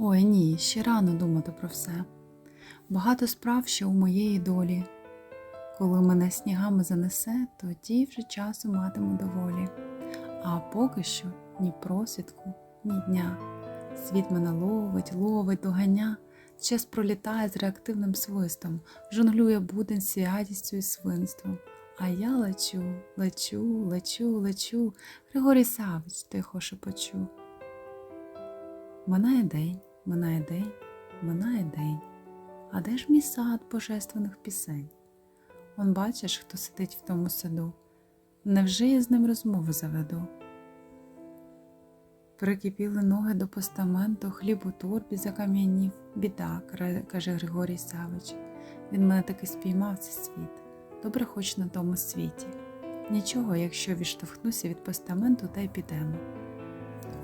Ой ні, ще рано думати про все. Багато справ ще у моєї долі. Коли мене снігами занесе, тоді вже часу матиму доволі. А поки що ні просвідку, ні дня. Світ мене ловить, ловить, доганя, час пролітає з реактивним свистом, жонглює будень святістю і свинством. А я лечу, лечу, лечу, лечу, Григорій Савич тихо шепочу. Минає день, минає день, минає день. А де ж мій сад божественних пісень? Он бачиш, хто сидить в тому саду. Невже я з ним розмову заведу? Прикипіли ноги до постаменту, хліб у торбі закам'янів. Біда, каже Григорій Савич. Він мене таки спіймав цей світ. Добре хоч на тому світі. Нічого, якщо відштовхнуся від постаменту, та й підемо.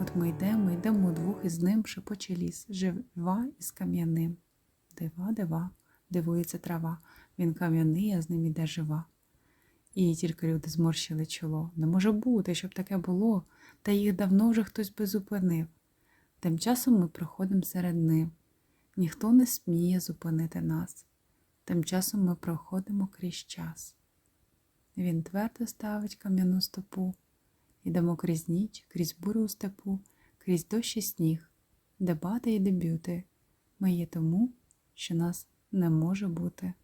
От ми йдемо, йдемо удвох із ним шепоче ліс, жива із кам'яним. Дива, дива, дивується трава, він кам'яний, а з ним іде жива. І тільки люди зморщили чоло. Не може бути, щоб таке було, та їх давно вже хтось би зупинив. Тим часом ми проходимо серед нив. Ніхто не сміє зупинити нас. Тим часом ми проходимо крізь час. Він твердо ставить кам'яну стопу. Ідемо крізь ніч, крізь бурю у степу, крізь дощ і сніг, дебати і дебюти. Ми є тому, що нас не може бути.